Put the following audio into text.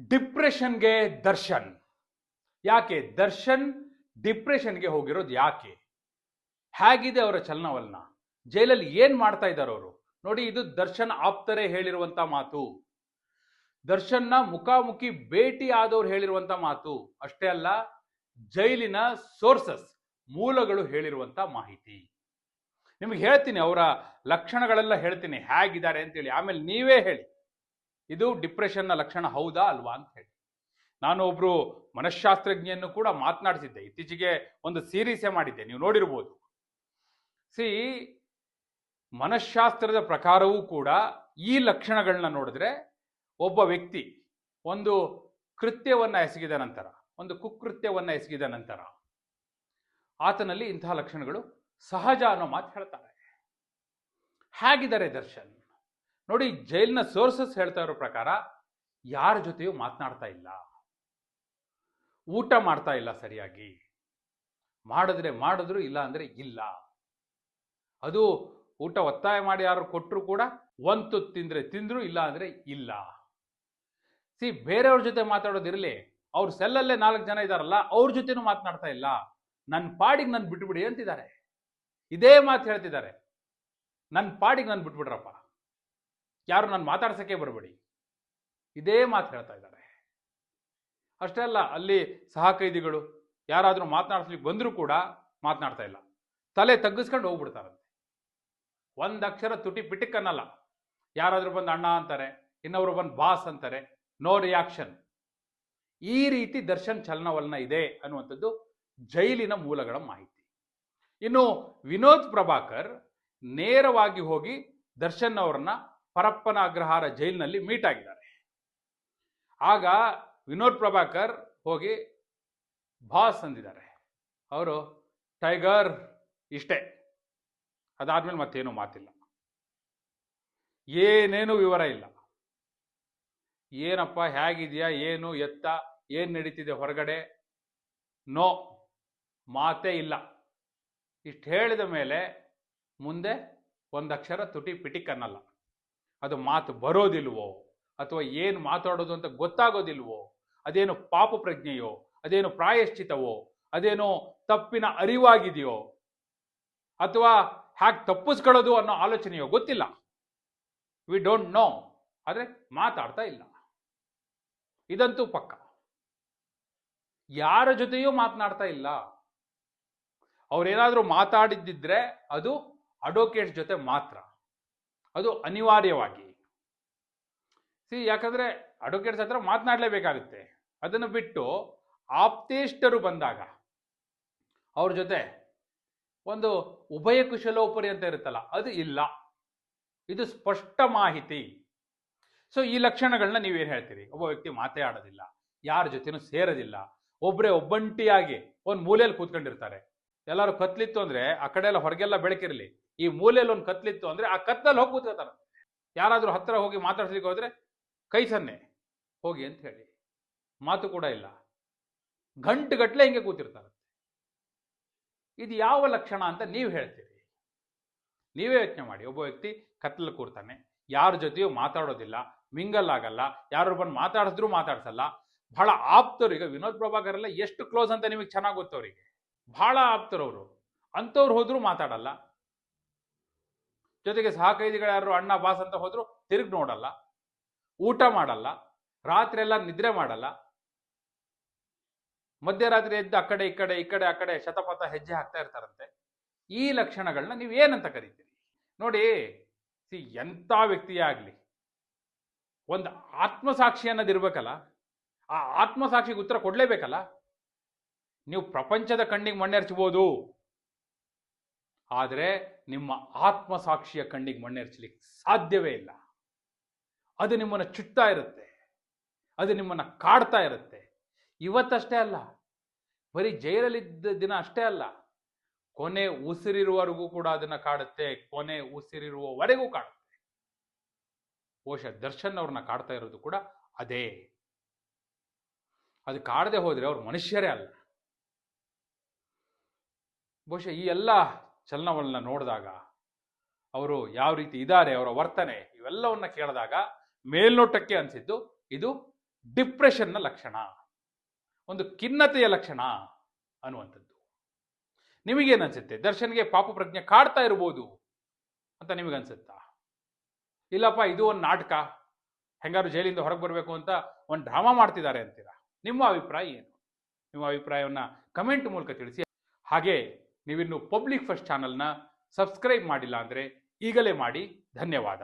ಡಿಪ್ರೆಷನ್ಗೆ ದರ್ಶನ್. ಯಾಕೆ? ದರ್ಶನ್ ಡಿಪ್ರೆಷನ್ಗೆ ಹೋಗಿರೋದು ಯಾಕೆ? ಹೇಗಿದೆ ಅವರ ಚಲನವಲನ? ಜೈಲಲ್ಲಿ ಏನ್ ಮಾಡ್ತಾ ಇದ್ದಾರೆ ಅವರು? ನೋಡಿ, ಇದು ದರ್ಶನ್ ಆಪ್ತರೇ ಹೇಳಿರುವಂತ ಮಾತು. ದರ್ಶನ್ನ ಮುಖಾಮುಖಿ ಭೇಟಿ ಆದವ್ರು ಹೇಳಿರುವಂತ ಮಾತು. ಅಷ್ಟೇ ಅಲ್ಲ, ಜೈಲಿನ ಸೋರ್ಸಸ್, ಮೂಲಗಳು ಹೇಳಿರುವಂತ ಮಾಹಿತಿ. ನಿಮಗೆ ಹೇಳ್ತೀನಿ, ಅವರ ಲಕ್ಷಣಗಳೆಲ್ಲ ಹೇಳ್ತೀನಿ. ಹೇಗಿದ್ದಾರೆ ಅಂತೇಳಿ. ಆಮೇಲೆ ನೀವೇ ಹೇಳಿ. ಇದು ಡಿಪ್ರೆಷನ್ನ ಲಕ್ಷಣ ಹೌದಾ ಅಲ್ವಾ ಅಂತ ಹೇಳಿ. ನಾನು ಒಬ್ರು ಮನಃಶಾಸ್ತ್ರಜ್ಞೆಯನ್ನು ಕೂಡ ಮಾತನಾಡಿಸಿದ್ದೆ. ಇತ್ತೀಚೆಗೆ ಒಂದು ಸೀರೀಸೇ ಮಾಡಿದ್ದೆ. ನೀವು ನೋಡಿರ್ಬೋದು. ಸಿ ಮನಃಶಾಸ್ತ್ರದ ಪ್ರಕಾರವೂ ಕೂಡ ಈ ಲಕ್ಷಣಗಳನ್ನ ನೋಡಿದ್ರೆ ಒಬ್ಬ ವ್ಯಕ್ತಿ ಒಂದು ಕೃತ್ಯವನ್ನು ಎಸಗಿದ ನಂತರ, ಒಂದು ಕುಕೃತ್ಯವನ್ನು ಎಸಗಿದ ನಂತರ ಆತನಲ್ಲಿ ಇಂತಹ ಲಕ್ಷಣಗಳು ಸಹಜ ಅನ್ನೋ ಮಾತು ಹೇಳ್ತಾರೆ. ಹೇಗಿದ್ದಾರೆ ದರ್ಶನ್? ನೋಡಿ, ಜೈಲಿನ ಸೋರ್ಸಸ್ ಹೇಳ್ತಾ ಇರೋ ಪ್ರಕಾರ ಯಾರ ಜೊತೆಯೂ ಮಾತನಾಡ್ತಾ ಇಲ್ಲ. ಊಟ ಮಾಡ್ತಾ ಇಲ್ಲ ಸರಿಯಾಗಿ. ಮಾಡಿದ್ರೆ ಮಾಡಿದ್ರು, ಇಲ್ಲ ಅಂದ್ರೆ ಇಲ್ಲ. ಅದು ಊಟ ಒತ್ತಾಯ ಮಾಡಿ ಯಾರು ಕೊಟ್ಟರು ಕೂಡ ಒಂದು ತಿಂದ್ರೆ ತಿಂದ್ರು, ಇಲ್ಲ ಅಂದ್ರೆ ಇಲ್ಲ. ಸಿ, ಬೇರೆಯವ್ರ ಜೊತೆ ಮಾತಾಡೋದಿರಲಿ ಅವ್ರ ಸೆಲ್ಲಲ್ಲೇ ನಾಲ್ಕು ಜನ ಇದಾರಲ್ಲ, ಅವ್ರ ಜೊತೆನೂ ಮಾತನಾಡ್ತಾ ಇಲ್ಲ. ನನ್ನ ಪಾಡಿಗೆ ನನ್ನ ಬಿಟ್ಬಿಡಿ ಅಂತಿದ್ದಾರೆ. ಇದೇ ಮಾತು ಹೇಳ್ತಿದ್ದಾರೆ. ನನ್ನ ಪಾಡಿಗೆ ನನ್ನ ಬಿಟ್ಬಿಡ್ರಪ್ಪ. ಯಾರು ನಾನು ಮಾತಾಡ್ಸೋಕ್ಕೆ ಬರಬೇಡಿ. ಇದೇ ಮಾತು ಹೇಳ್ತಾ ಇದ್ದಾರೆ. ಅಷ್ಟೇ ಅಲ್ಲ, ಅಲ್ಲಿ ಸಹ ಕೈದಿಗಳು ಯಾರಾದರೂ ಮಾತನಾಡಿಸ್ಲಿಕ್ಕೆ ಬಂದರೂ ಕೂಡ ಮಾತನಾಡ್ತಾ ಇಲ್ಲ. ತಲೆ ತಗ್ಗಿಸ್ಕೊಂಡು ಹೋಗ್ಬಿಡ್ತಾರಂತೆ. ಒಂದು ಅಕ್ಷರ ತುಟಿ ಪಿಟಿಕ್ಕನ್ನಲ್ಲ ಯಾರಾದರೂ ಬಂದು ಅಣ್ಣ ಅಂತಾರೆ, ಇನ್ನೊಬ್ರು ಬಂದು ಬಾಸ್ ಅಂತಾರೆ, ನೋ ರಿಯಾಕ್ಷನ್. ಈ ರೀತಿ ದರ್ಶನ್ ಚಲನವಲನ ಇದೆ ಅನ್ನುವಂಥದ್ದು ಜೈಲಿನ ಮೂಲಗಳ ಮಾಹಿತಿ. ಇನ್ನು ವಿನೋದ್ ಪ್ರಭಾಕರ್ ನೇರವಾಗಿ ಹೋಗಿ ದರ್ಶನ್ ಅವರನ್ನ ಪರಪ್ಪನ ಅಗ್ರಹಾರ ಜೈಲಿನಲ್ಲಿ ಮೀಟ್ ಆಗಿದ್ದಾರೆ. ಆಗ ವಿನೋದ್ ಪ್ರಭಾಕರ್ ಹೋಗಿ ಬಾಸ್ ಅಂದಿದ್ದಾರೆ. ಅವರು, ಟೈಗರ್, ಇಷ್ಟೇ. ಅದಾದ್ಮೇಲೆ ಮತ್ತೇನು ಮಾತಿಲ್ಲ. ಏನೇನು ವಿವರ ಇಲ್ಲ. ಏನಪ್ಪ, ಹೇಗಿದೆಯಾ, ಏನು ಎತ್ತ, ಏನು ನಡೀತಿದೆ ಹೊರಗಡೆ? ನೋ, ಮಾತೇ ಇಲ್ಲ. ಇಷ್ಟು ಹೇಳಿದ ಮೇಲೆ ಮುಂದೆ ಒಂದಕ್ಷರ ತುಟಿ ಪಿಟಿಕ್ ಅನ್ನಲ್ಲ ಅದು ಮಾತು ಬರೋದಿಲ್ವೋ? ಅಥವಾ ಏನು ಮಾತಾಡೋದು ಅಂತ ಗೊತ್ತಾಗೋದಿಲ್ವೋ? ಅದೇನು ಪಾಪ ಪ್ರಜ್ಞೆಯೋ? ಅದೇನು ಪ್ರಾಯಶ್ಚಿತವೋ ಅದೇನೋ ತಪ್ಪಿನ ಅರಿವಾಗಿದೆಯೋ? ಅಥವಾ ಹ್ಯಾಕ್ ತಪ್ಪಿಸ್ಕೊಳ್ಳೋದು ಅನ್ನೋ ಆಲೋಚನೆಯೋ? ಗೊತ್ತಿಲ್ಲ. ವಿ ಡೋಂಟ್ ನೋ ಆದರೆ ಮಾತಾಡ್ತಾ ಇಲ್ಲ. ಇದಂತೂ ಪಕ್ಕ. ಯಾರ ಜೊತೆಯೂ ಮಾತನಾಡ್ತಾ ಇಲ್ಲ. ಅವರೇನಾದರೂ ಮಾತಾಡಿದ್ದಿದ್ರೆ ಅದು ಅಡ್ವೊಕೇಟ್ ಜೊತೆ ಮಾತ್ರ. ಅದು ಅನಿವಾರ್ಯವಾಗಿ. ಸಿ ಯಾಕಂದ್ರೆ ಅಡ್ವೊಕೇಟ್ಸ್ ಹತ್ರ ಮಾತನಾಡಲೇಬೇಕಾಗುತ್ತೆ. ಅದನ್ನು ಬಿಟ್ಟು ಆಪ್ತೇಷ್ಟರು ಬಂದಾಗ ಅವ್ರ ಜೊತೆ ಒಂದು ಉಭಯ ಕುಶಲೋಪರಿ ಅಂತ ಇರುತ್ತಲ್ಲ, ಅದು ಇಲ್ಲ. ಇದು ಸ್ಪಷ್ಟ ಮಾಹಿತಿ. ಸೊ ಈ ಲಕ್ಷಣಗಳನ್ನ ನೀವೇನು ಹೇಳ್ತೀರಿ? ಒಬ್ಬ ವ್ಯಕ್ತಿ ಮಾತೇ ಆಡೋದಿಲ್ಲ, ಯಾರ ಜೊತೆನೂ ಸೇರೋದಿಲ್ಲ. ಒಬ್ಬರೇ ಒಬ್ಬಂಟಿಯಾಗಿ ಒಂದು ಮೂಲೆಯಲ್ಲಿ ಕೂತ್ಕೊಂಡಿರ್ತಾರೆ. ಎಲ್ಲರೂ ಕತ್ಲಿತ್ತು ಅಂದರೆ ಆ ಕಡೆ ಎಲ್ಲ ಹೊರಗೆಲ್ಲ ಬೆಳಕಿರಲಿ. ಈ ಮೂಲೆಯಲ್ಲಿ ಒಂದು ಕತ್ಲಿತ್ತು ಅಂದ್ರೆ ಆ ಕತ್ತಲ್ಲಿ ಹೋಗಿ ಕೂತ್ಕೋತಾರೆ ಯಾರಾದರೂ ಹತ್ತಿರ ಹೋಗಿ ಮಾತಾಡ್ಸ್ಲಿಕ್ಕೆ ಹೋದ್ರೆ, ಕೈ ಸನ್ನೆ, ಹೋಗಿ ಅಂತ ಹೇಳಿ. ಮಾತು ಕೂಡ ಇಲ್ಲ. ಗಂಟುಗಟ್ಟಲೆ ಹಿಂಗೆ ಕೂತಿರ್ತಾರೆ. ಇದು ಯಾವ ಲಕ್ಷಣ ಅಂತ ನೀವು ಹೇಳ್ತೀರಿ? ನೀವೇ ಯೋಚನೆ ಮಾಡಿ. ಒಬ್ಬ ವ್ಯಕ್ತಿ ಕತ್ತಲಲ್ಲಿ ಕೂರ್ತಾನೆ. ಯಾರ ಜೊತೆಯೂ ಮಾತಾಡೋದಿಲ್ಲ, ಮಿಂಗಲ್ ಆಗಲ್ಲ, ಯಾರು ಬಂದು ಮಾತಾಡಿಸಿದ್ರು ಮಾತಾಡ್ಸಲ್ಲ. ಬಹಳ ಆಪ್ತರು. ಈಗ ವಿನೋದ್ ಪ್ರಭಾಕರ್ ಎಲ್ಲ ಎಷ್ಟು ಕ್ಲೋಸ್ ಅಂತ ನಿಮಗೆ ಚೆನ್ನಾಗಿ ಗೊತ್ತವರಿಗೆ ಬಹಳ ಆಪ್ತರವರು ಅಂಥವ್ರು ಹೋದ್ರು ಮಾತಾಡಲ್ಲ. ಜೊತೆಗೆ ಸಹಕೈದಿಗಳು ಯಾರು ಅಣ್ಣ ಬಾಸ್ ಅಂತ ಹೋದ್ರು ತಿರುಗಿ ನೋಡಲ್ಲ, ಊಟ ಮಾಡಲ್ಲ ರಾತ್ರಿ ಎಲ್ಲ ನಿದ್ರೆ ಮಾಡಲ್ಲ. ಮಧ್ಯರಾತ್ರಿ ಎದ್ದು ಆ ಕಡೆ, ಈ ಕಡೆ ಈ ಕಡೆ, ಆ ಕಡೆ ಶತಪಥ ಹೆಜ್ಜೆ ಹಾಕ್ತಾ ಇರ್ತಾರಂತೆ. ಈ ಲಕ್ಷಣಗಳನ್ನ ನೀವು ಏನಂತ ಕರಿತೀರಿ? ನೋಡಿ, ಸಿ, ಎಂಥ ವ್ಯಕ್ತಿಯೇ ಆಗಲಿ ಒಂದು ಆತ್ಮಸಾಕ್ಷಿ ಅನ್ನೋದಿರ್ಬೇಕಲ್ಲ ಆ ಆತ್ಮಸಾಕ್ಷಿಗೆ ಉತ್ತರ ಕೊಡ್ಲೇಬೇಕಲ್ಲ? ನೀವು ಪ್ರಪಂಚದ ಕಣ್ಣಿಗೆ ಮಣ್ಣೆರ್ಚ್ಬೋದು. ಆದರೆ ನಿಮ್ಮ ಆತ್ಮಸಾಕ್ಷಿಯ ಕಣ್ಣಿಗೆ ಮಣ್ಣೆರಚಲಿಕ್ಕೆ ಸಾಧ್ಯವೇ ಇಲ್ಲ. ಅದು ನಿಮ್ಮನ್ನು ಚುಟ್ತಾ ಇರುತ್ತೆ. ಅದು ನಿಮ್ಮನ್ನು ಕಾಡ್ತಾ ಇರುತ್ತೆ. ಇವತ್ತಷ್ಟೇ ಅಲ್ಲ, ಬರೀ ಜೈಲಲ್ಲಿದ್ದ ದಿನ ಅಷ್ಟೇ ಅಲ್ಲ, ಕೊನೆ ಉಸಿರಿರುವವರೆಗೂ ಕೂಡ ಅದನ್ನು ಕಾಡುತ್ತೆ, ಕೊನೆ ಉಸಿರಿರುವವರೆಗೂ ಕಾಡುತ್ತೆ. ಬಹುಶಃ ದರ್ಶನ್ ಅವ್ರನ್ನ ಕಾಡ್ತಾ ಇರೋದು ಕೂಡ ಅದೇ. ಅದು ಕಾಡದೆ ಹೋದರೆ ಅವ್ರು ಮನುಷ್ಯರೇ ಅಲ್ಲ. ಬಹುಶಃ ಈ ಎಲ್ಲ ಚಲನವಲನ ನೋಡಿದಾಗ ಅವರು ಯಾವ ರೀತಿ ಇದ್ದಾರೆ, ಅವರ ವರ್ತನೆ ಇವೆಲ್ಲವನ್ನ ಕೇಳಿದಾಗ ಮೇಲ್ನೋಟಕ್ಕೆ ಅನಿಸಿದ್ದು ಇದು ಡಿಪ್ರೆಷನ್ನ ಲಕ್ಷಣ, ಒಂದು ಖಿನ್ನತೆಯ ಲಕ್ಷಣ ಅನ್ನುವಂಥದ್ದು. ನಿಮಗೇನನ್ಸುತ್ತೆ ದರ್ಶನ್ಗೆ ಪಾಪ ಪ್ರಜ್ಞೆ ಕಾಡ್ತಾ ಇರ್ಬೋದು ಅಂತ ನಿಮಗನ್ಸುತ್ತಾ ಇಲ್ಲಪ್ಪ, ಇದು ಒಂದು ನಾಟಕ ಹೆಂಗಾರು ಜೈಲಿಂದ ಹೊರಗೆ ಬರಬೇಕು ಅಂತ ಒಂದು ಡ್ರಾಮಾ ಮಾಡ್ತಿದ್ದಾರೆ ಅಂತೀರಾ? ನಿಮ್ಮ ಅಭಿಪ್ರಾಯ ಏನು? ನಿಮ್ಮ ಅಭಿಪ್ರಾಯವನ್ನು ಕಮೆಂಟ್ ಮೂಲಕ ತಿಳಿಸಿ. ಹಾಗೆ ನೀವಿನ್ನು ಪಬ್ಲಿಕ್ ಫಸ್ಟ್ ಚಾನಲ್ನ ಸಬ್ಸ್ಕ್ರೈಬ್ ಮಾಡಿಲ್ಲ ಅಂದರೆ ಈಗಲೇ ಮಾಡಿ. ಧನ್ಯವಾದ.